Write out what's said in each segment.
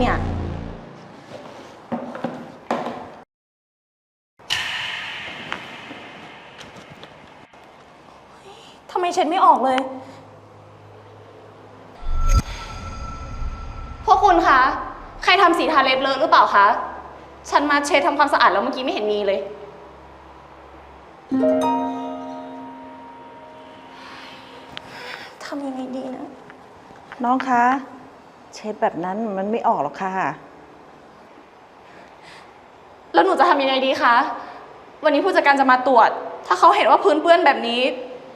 เนี่ย ทำไมเช็ดไม่ออกเลย พวกคุณคะ ใครทำสีทาเล็บเลอะหรือเปล่าคะ ฉันมาเช็ดทำความสะอาดแล้วเมื่อกี้ไม่เห็นมีเลย ทำยังไงดีนะ น้องคะ เช็ดแบบนั้นมันไม่ออกหรอกค่ะ แล้วหนูจะทำยังไงดีคะ วันนี้ผู้จัดการจะมาตรวจ ถ้าเขาเห็นว่าพื้นเปื้อนแบบนี้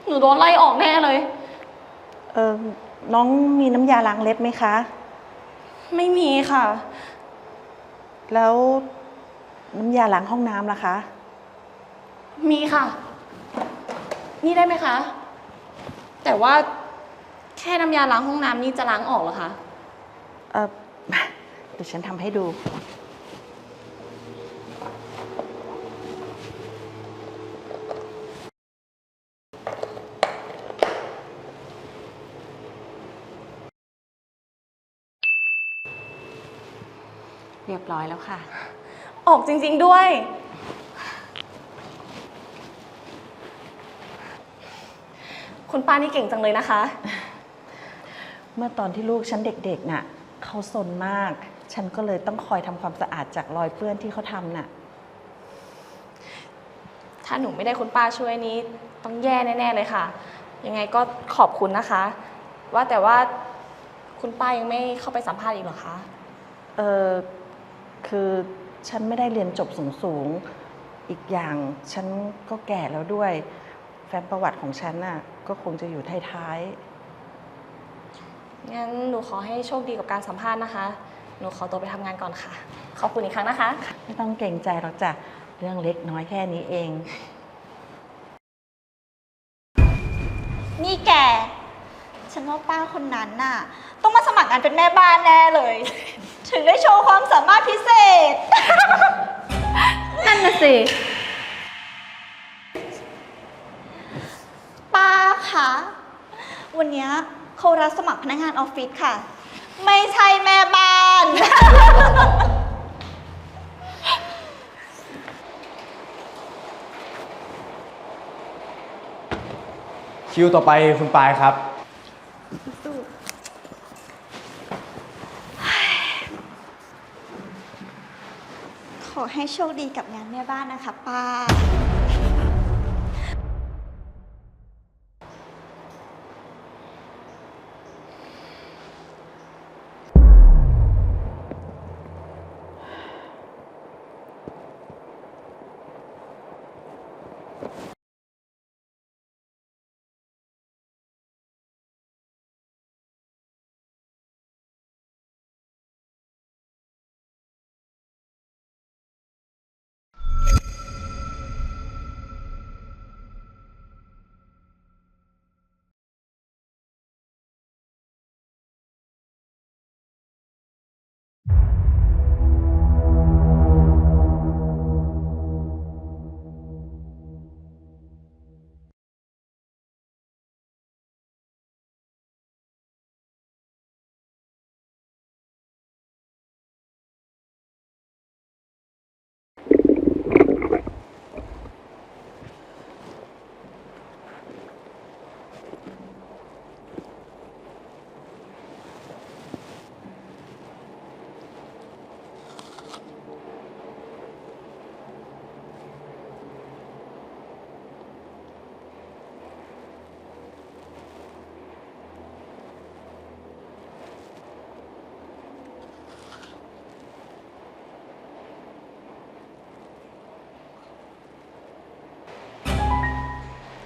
หนูโดนไล่ออกแน่เลย เออน้องมีน้ำยาล้างเล็บไหมคะ ไม่มีค่ะ แล้วน้ำยาล้างห้องน้ำล่ะคะ มีค่ะ นี่ได้ไหมคะ แต่ว่าแค่น้ำยาล้างห้องน้ำนี่จะล้างออกเหรอคะ เออเดี๋ยวฉันทำให้ดู เรียบร้อยแล้วค่ะ ออกจริง ๆด้วย คุณป้านี่เก่งจังเลยนะคะ เมื่อตอนที่ลูกฉันเด็กๆน่ะ เขาสนมาก ฉันก็เลยต้องคอยทำความสะอาดจากรอยเปื้อนที่เขาทำน่ะ ถ้าหนูไม่ได้คุณป้าช่วยนี้ ต้องแย่แน่ๆเลยค่ะ ยังไงก็ขอบคุณนะคะ ว่าแต่ว่าคุณป้ายังไม่เข้าไปสัมภาษณ์อีกเหรอคะ เออคือฉันไม่ได้เรียนจบสูงๆอีกอย่างฉันก็แก่แล้วด้วย แฟ้มประวัติของฉันน่ะก็คงจะอยู่ท้าย งั้นหนูขอให้โชคดีกับการสัมภาษณ์นะคะ หนูขอตัวไปทำงานก่อนค่ะ ขอบคุณอีกครั้งนะคะๆไม่ต้องเกรงใจหรอกจ้ะเรื่องเล็กน้อยแค่นี้เอง นี่แก ฉันว่าป้าคนนั้นน่ะ ต้องมาสมัครงานเป็นแม่บ้านแน่เลย ถึงได้โชว์ความสามารถพิเศษ นั่นน่ะสิ ป้าคะ วันเนี้ย เขารับสมัครพนักงานออฟฟิศค่ะ ไม่ใช่แม่บ้าน คิวต่อไปคุณปายครับ ขอให้โชคดีกับงานแม่บ้านนะคะป้า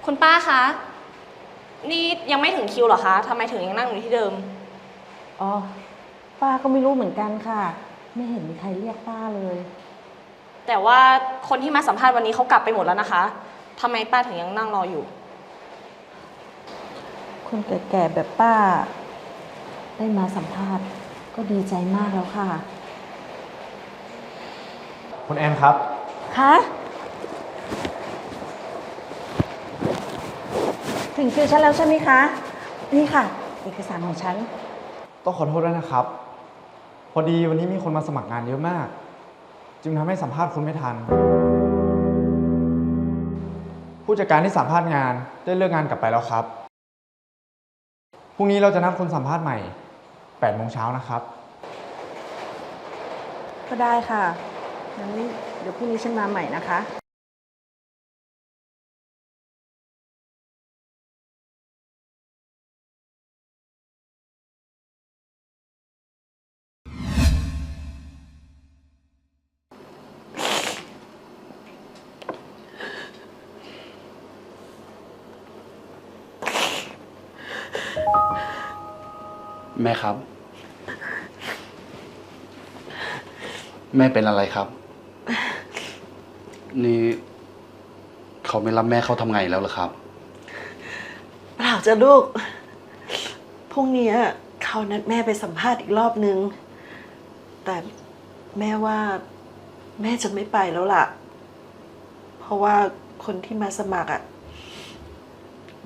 คุณป้าคะ นี่ยังไม่ถึงคิวเหรอคะทำไมถึงยังนั่งอยู่ที่เดิม อ๋อ ป้าก็ไม่รู้เหมือนกันค่ะ ไม่เห็นมีใครเรียกป้าเลย แต่ว่าคนที่มาสัมภาษณ์วันนี้เขากลับไปหมดแล้วนะคะทำไมป้าถึงยังนั่งรออยู่ คนแก่ๆแบบป้า ได้มาสัมภาษณ์ ก็ดีใจมากแล้วค่ะ คุณแอนครับ คะ ถึงคิวฉันแล้วใช่ไหมคะ นี่ค่ะ เอกสารของฉัน ต้องขอโทษด้วยนะครับ พอดีวันนี้มีคนมาสมัครงานเยอะมาก จึงทำให้สัมภาษณ์คุณไม่ทัน ผู้จัดการที่สัมภาษณ์งานได้เลิกงานกลับไปแล้วครับพรุ่งนี้เราจะนัดคนสัมภาษณ์ใหม่8โมงเช้านะครับ ก็ได้ค่ะงั้นเดี๋ยวพรุ่งนี้ฉันมาใหม่นะคะ แม่ครับ แม่เป็นอะไรครับ นี่ เขาไม่รับแม่เขาทำไงแล้วเหรอครับ เปล่าจ้ะลูก พรุ่งนี้เขานัดแม่ไปสัมภาษณ์อีกรอบนึง แต่แม่ว่าแม่จะไม่ไปแล้วล่ะ เพราะว่าคนที่มาสมัครอะ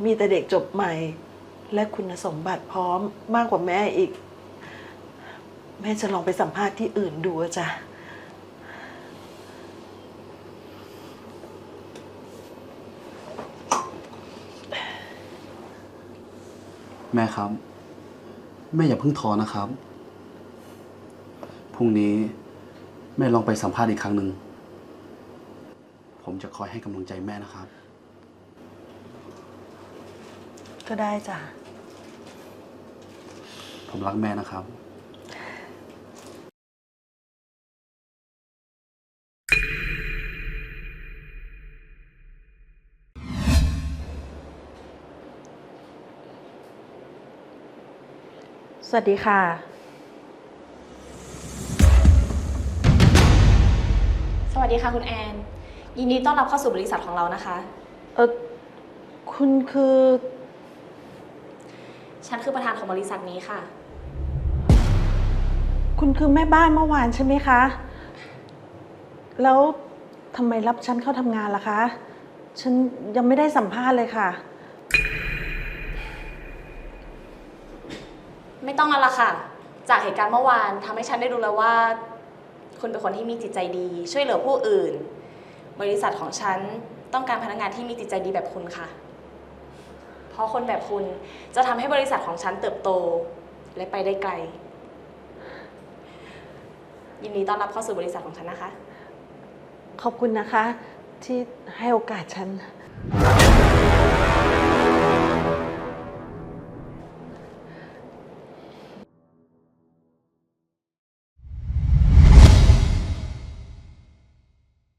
มีแต่เด็กจบใหม่ และคุณสมบัติพร้อมมากกว่าแม่อีก แม่จะลองไปสัมภาษณ์ที่อื่นดูจ้ะแม่ครับ แม่อย่าเพิ่งท้อนะครับ พรุ่งนี้แม่ลองไปสัมภาษณ์อีกครั้งหนึ่ง ผมจะคอยให้กำลังใจแม่นะครับ ก็ได้จ้ะ ผมรักแม่นะครับ สวัสดีค่ะ สวัสดีค่ะคุณแอน ยินดีต้อนรับเข้าสู่บริษัทของเรานะคะ เออคุณคือ ฉันคือประธานของบริษัทนี้ค่ะ คุณคือแม่บ้านเมื่อวานใช่ไหมคะ แล้วทำไมรับฉันเข้าทำงานล่ะคะ ฉันยังไม่ได้สัมภาษณ์เลยค่ะ ไม่ต้องแล้วล่ะค่ะ จากเหตุการณ์เมื่อวานทำให้ฉันได้รู้แล้วว่า คุณเป็นคนที่มีจิตใจดี ช่วยเหลือผู้อื่น บริษัทของฉันต้องการพนักงานที่มีจิตใจดีแบบคุณค่ะ เพราะคนแบบคุณจะทำให้บริษัทของฉันเติบโต และไปได้ไกล ยินดีต้อนรับเข้าสู่บริษัทของฉันนะคะ ขอบคุณนะคะ ที่ให้โอกาสฉัน